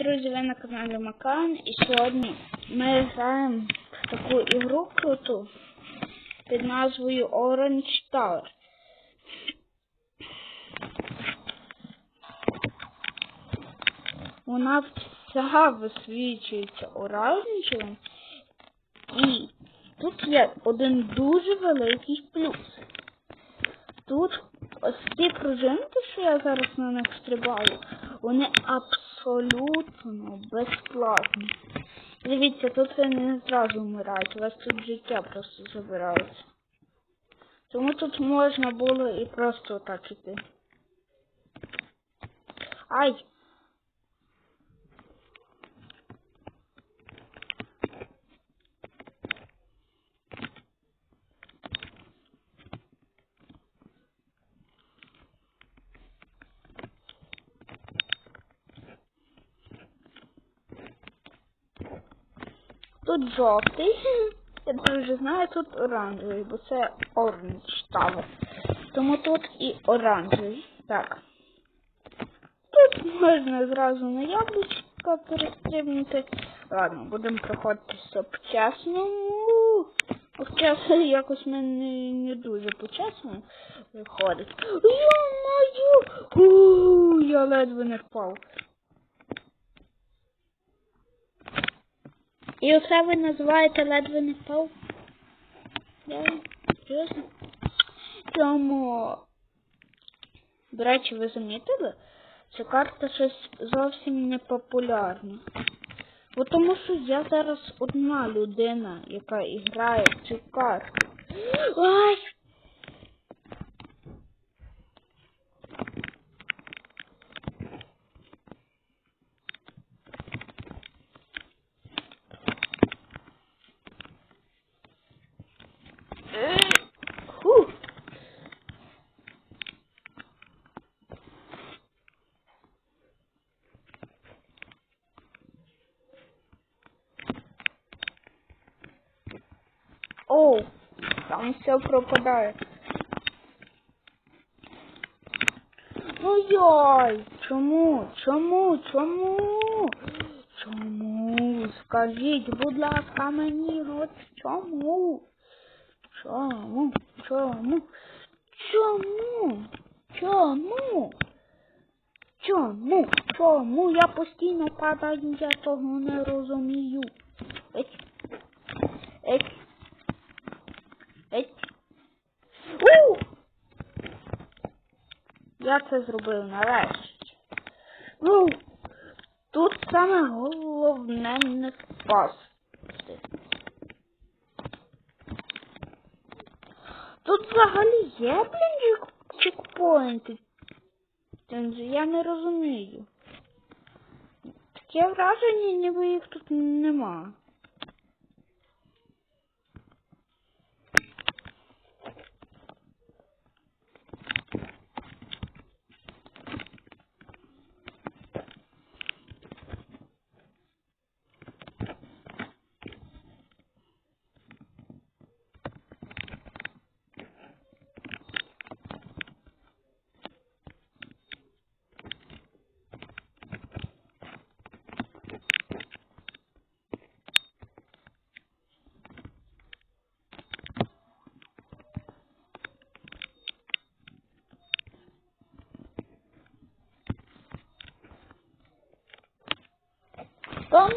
друзі, ви на каналі Макан і сьогодні ми граємо таку ігру круту під назвою Orange Tower. Вона вся висвічується оранжевим і тут є один дуже великий плюс. Тут ось ці пружинки, що я зараз на них стрибаю, вони абсолютно безплатні. Дивіться, тут ви не зразу вмираєте, у вас тут життя просто забирається. Тому тут можна було і просто так іти. Ай! Тут жовтий. Я дуже знаю, тут оранжевий, бо це Orange Tower. Тому тут і оранжевий. Так. Тут можна зразу на яблучка перестрибнути. Ладно, будемо проходитися по-чесному. Хоча якось ми не, дуже по-чесному виходить. Йо-маю! Я ледве не впав. І оце ви називаєте ледве не впав? Серйозно? Тому, до речі, ви замітили? Ця карта щось зовсім не популярна. Бо тому що я зараз одна людина, яка грає в цю карту. Ай! Там все пропадає. Ну йой, чому? Чому? Чому? Чому? Скажіть, будь ласка, мені от чому? Чому? Чому? Чому? Чому? Чому? Чому? Я постійно падаю, я того не розумію. Еть. Еть. Еть. У! Я це зробив нарешті. Ну, тут саме головне не впасти. Тут взагалі є, блін, чекпоінти. Я не розумію. Таке враження, ніби їх тут нема.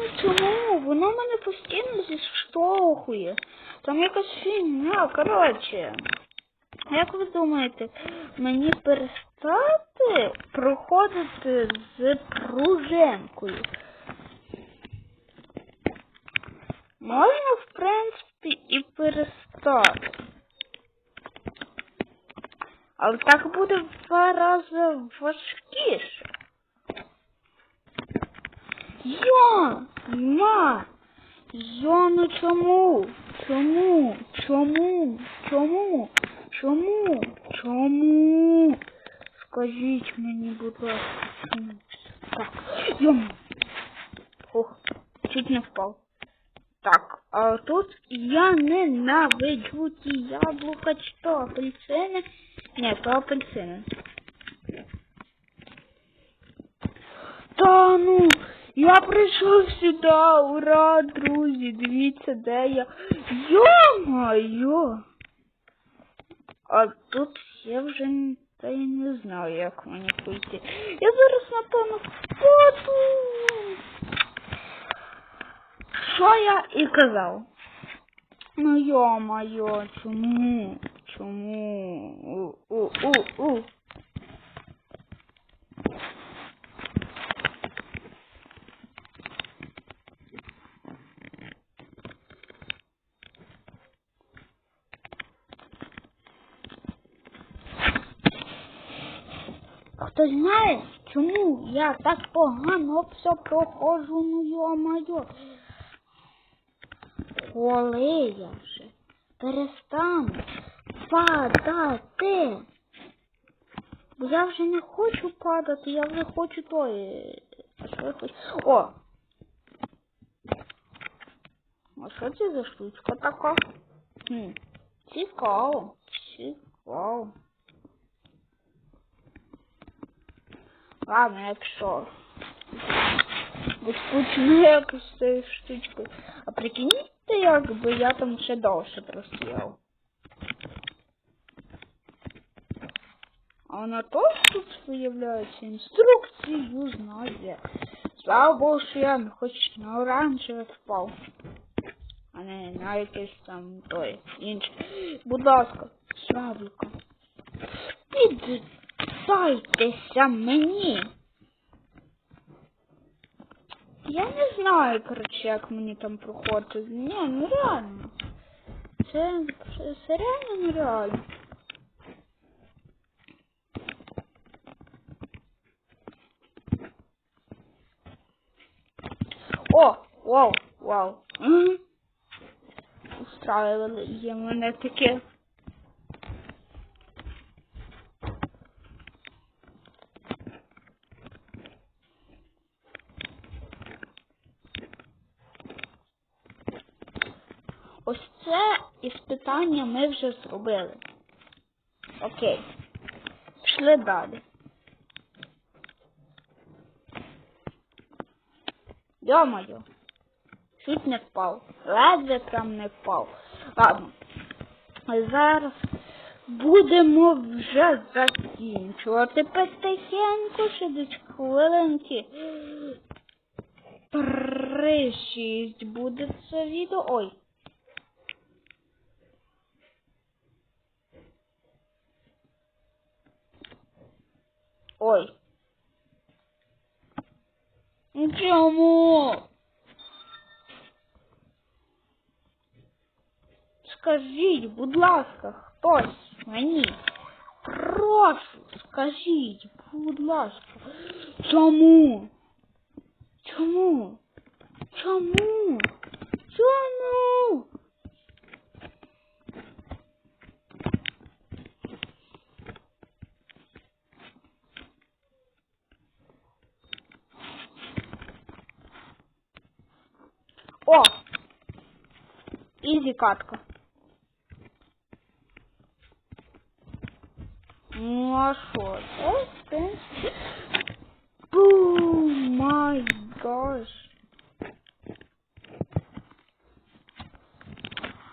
Ну чому? Воно мене постійно зіштовхує. Там якась фігня, коротше. Як ви думаєте, мені перестати проходити з пружинкою? Можна, в принципі, і перестати. Але так буде в два рази важкіше. Я! Ма! Я ну чому? Чому? Чому? Чому? Чому? Чому? Скажіть мені, будь ласка, чому? Так, йому. Ох, чуть не впав. Так, а тут я ненавиджу ті яблука, чи то апельсини. Ні, то апельсини. Та ну, Я прийшов сюди, ура, друзі, дивіться, де я. Йо-моє! А тут я вже та я не знаю, як мені пройти. Я зараз напевно впаду. Що я і казав? Ну йо-моє, чому? Чому? У-у-у-у. Хто знає, чому я так погано все проходжу, ну йо-моє. Коли я вже перестану падати. Бо я вже не хочу падати, я вже хочу той. А я хочу? О! А що це за штучка така? Хм. Цікаво. Цікаво. Ладно, я пішов. Почну якось з цією штучкою. А прикиньте, якби я там ще довше простояв. А вона теж тут виявляється інструкцію знає. Слава Богу, що я хоч на оранжеве впав. А не на якесь там той інше. Будь ласка, Славіка. Піддайтеся мені. Я не знаю, коротше, як мені там проходити. Ні, ну реально. Це, це, реально нереально. О, вау, вау. Устраивали є мене таке. Ось це іспитання ми вже зробили. Окей. Пішли далі. Йо-моє. Чуть не впав. Ледве прям не впав. Ладно. Зараз будемо вже закінчувати потихеньку, ще десь хвилинки. Три шість буде це відео. Ой. Ой. Ну Чому? Скажіть, будь ласка, хтось мені. Прошу, скажіть, будь ласка. Чому? Чому? Катка. Ну а що? Це, в принципі... О май гаш.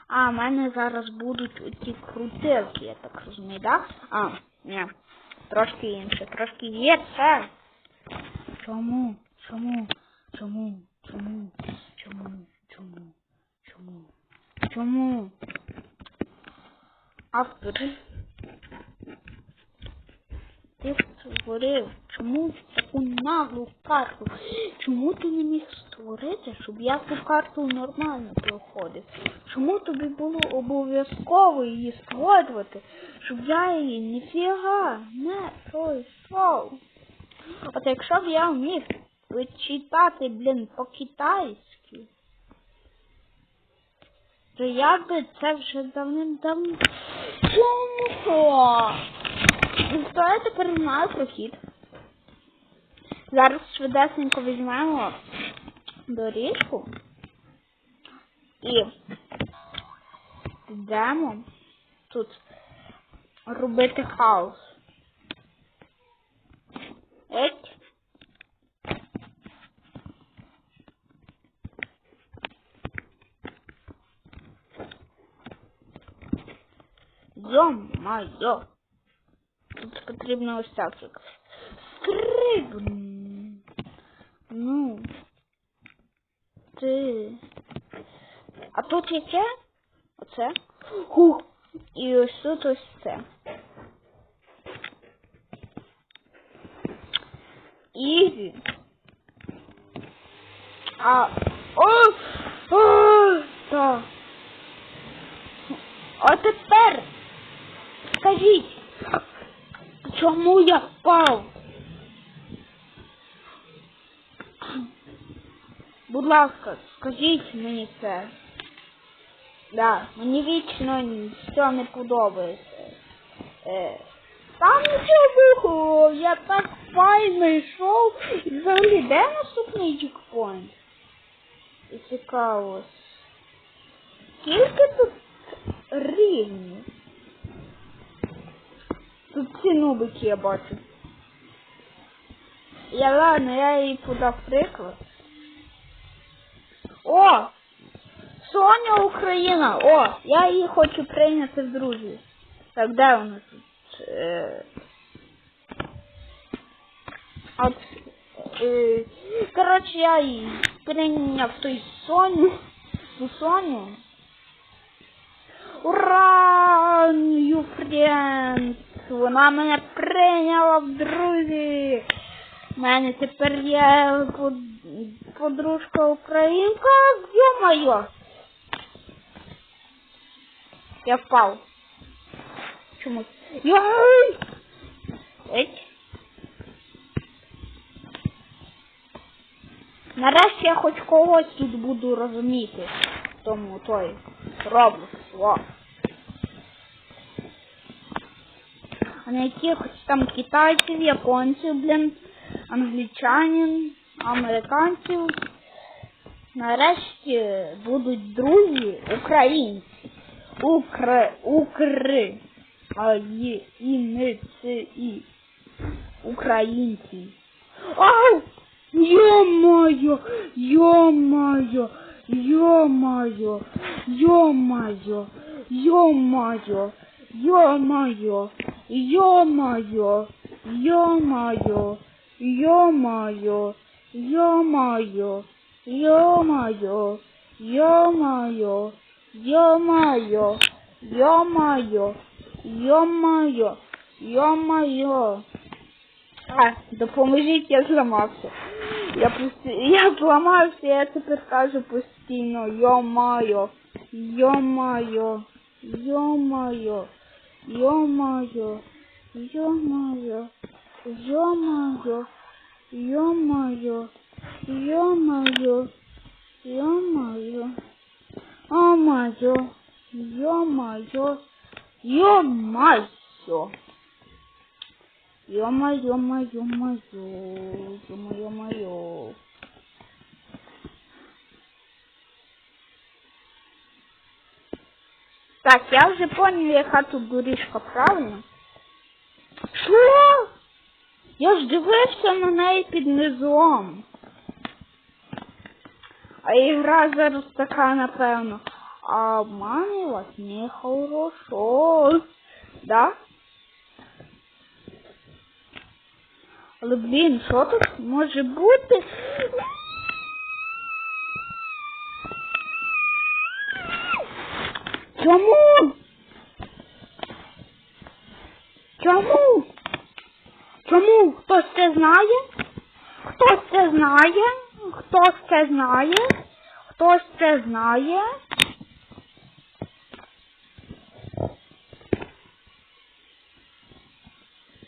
А, в мене зараз будуть оті крутилки, я так розумію, да? А, ні. Трошки інше, трошки є це. Чому? Чому? Чому? Чому? Чому? Чому? Чому? Автори. Ти створив. Чому таку наглу карту? Чому ти не міг створити, щоб я ту карту нормально проходив? Чому тобі було обов'язково її створювати, щоб я її ніфіга не пройшов? От якщо б я вмів вичитати, блін, по-китайськи, то я би це вже давним-давно. Чому? Ну, то я тепер знаю прохід. Зараз швидесенько візьмемо доріжку і йдемо тут робити хаос. Еть. Йо-майо. Тут потрібно ось так. Стрибн. Ну. Ти. А тут яке? Оце. Ху. І ось тут ось це. Ізі. А. О! О! Так. А тепер скажіть, чому я впав? Будь ласка, скажіть мені це. Да, мені вічно все не подобається. Е, там нічого, я так файно йшов. І взагалі, де наступний чекпоінт? І цікаво. Скільки тут рівнів? Тут ці нубики я бачу. Я ладно, я їй подав приклад. О! Соня Україна! О! Я її хочу прийняти в друзі. Так, де вона тут? Е... От, е... Коротше, я її прийняв той Соню. Ту Соню. Ура! New friends! Вона мене прийняла в друзі! У мене тепер є подружка українка. Йо-моє! Я впав. Чому? Яй! Еть. Нарешті я хоч когось тут буду розуміти. Тому той Роблокс. Во. А не якихось там китайців, японців, блін, англічанин, американців. Нарешті будуть друзі українці. Укр, укр, а є і не це і українці. Ау! Ё-моё! Ё-моё! Ё-моё! Ё-моё! Ё-моё! Ё-моё! Ё-моё! Ё-моё! Ё-моё! Ё-моё! Ё-моё! Ё-моё! Ё-моё! Ё-моё! Ё-моё! Ё-моё! А, допоможіть, я зламався. Я пості... я зламався, я тепер кажу постійно. Йо-майо, йо-майо, йо-майо, Ё-моё, ё-моё, ё-моё, ё-моё, ё-моё, ё-моё, о моё, ё-моё, ё-моё. Ё-моё, ё-моё, ё-моё, ё-моё, ё-моё. Так, я вже понял, яка тут доріжка, правильно? Що? Я ж дивився на неї під низом. А ігра зараз така, напевно. А обманювать нехорошо. Да? Але, блін, що тут може бути? Чому? Чому? Чому? Хтось це знає? Хтось це знає? Хтось це знає? Хтось це знає?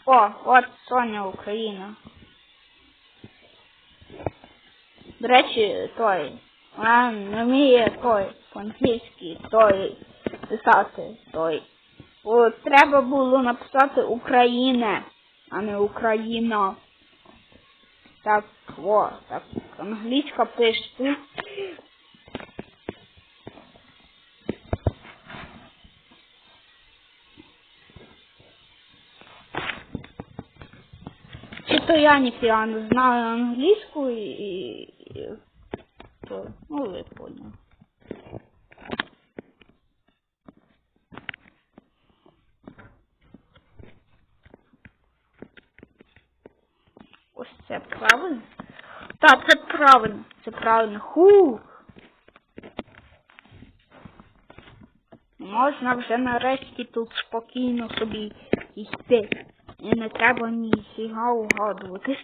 О, от Соня Україна. До речі, той. Вона не вміє той по-англійськи той писати той. О, треба було написати Україна, а не Україна. Так, о, так, англійська пишеться. Чи то я не знаю англійську і, і, і то, ну ви поняли. ось це правильно? Так, це правильно. Це правильно. Ху. Можна вже нарешті тут спокійно собі йти. І не треба ніфіга угадувати.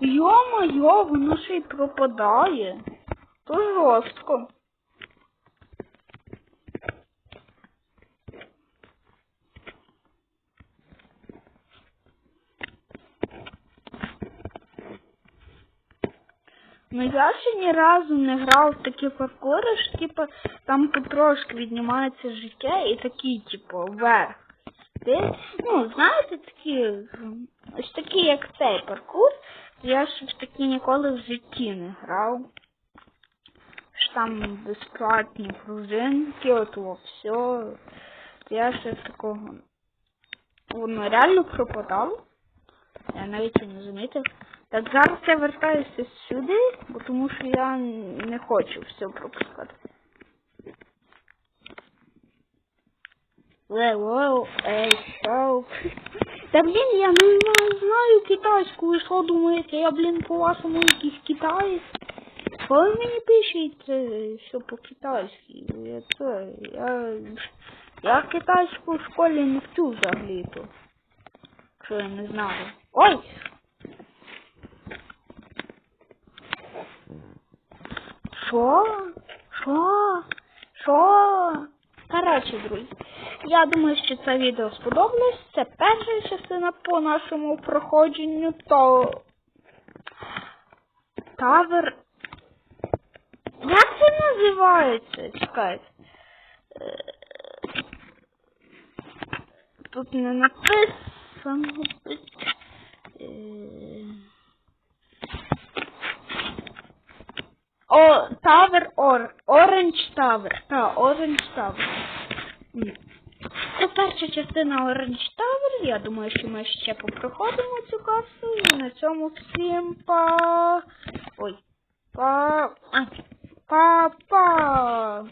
Йо-моє, воно ще й пропадає. То жорстко. Ну я ще ні разу не грав в такі паркури, що типу там потрошки віднімається життя і такі, типу, вверх. Ти, ну, знаєте, такі, ось такі, як цей паркур, я ж такі ніколи в житті не грав. Що там безплатні пружинки, от во все. Я ще такого. Воно реально пропадало. Я навіть і не замітив. Так, зараз я вертаюся сюди, бо тому що я не хочу все пропускати. Лео, ей, шоу. Та блін, я не знаю, китайську, ви що думаєте, я, блін, по-вашому якийсь китаєць? Коли мені пишете, що по-китайськи, я це, я, я китайську в школі не вчу взагалі-то. Що я не знаю. Ой! Що? Що? Що? Коротше, друзі, я думаю, що це відео сподобалось. Це перша частина по нашому проходженню, то Тавер. Як це називається? Чекайте. Е, Тут не написано. О, Тавер Ор. Оранж Тавер. Так, Оранж Тавер. Це перша частина Оранж Тавер. Я думаю, що ми ще попроходимо цю касу. І на цьому всім па. Ой. Па. Па-па.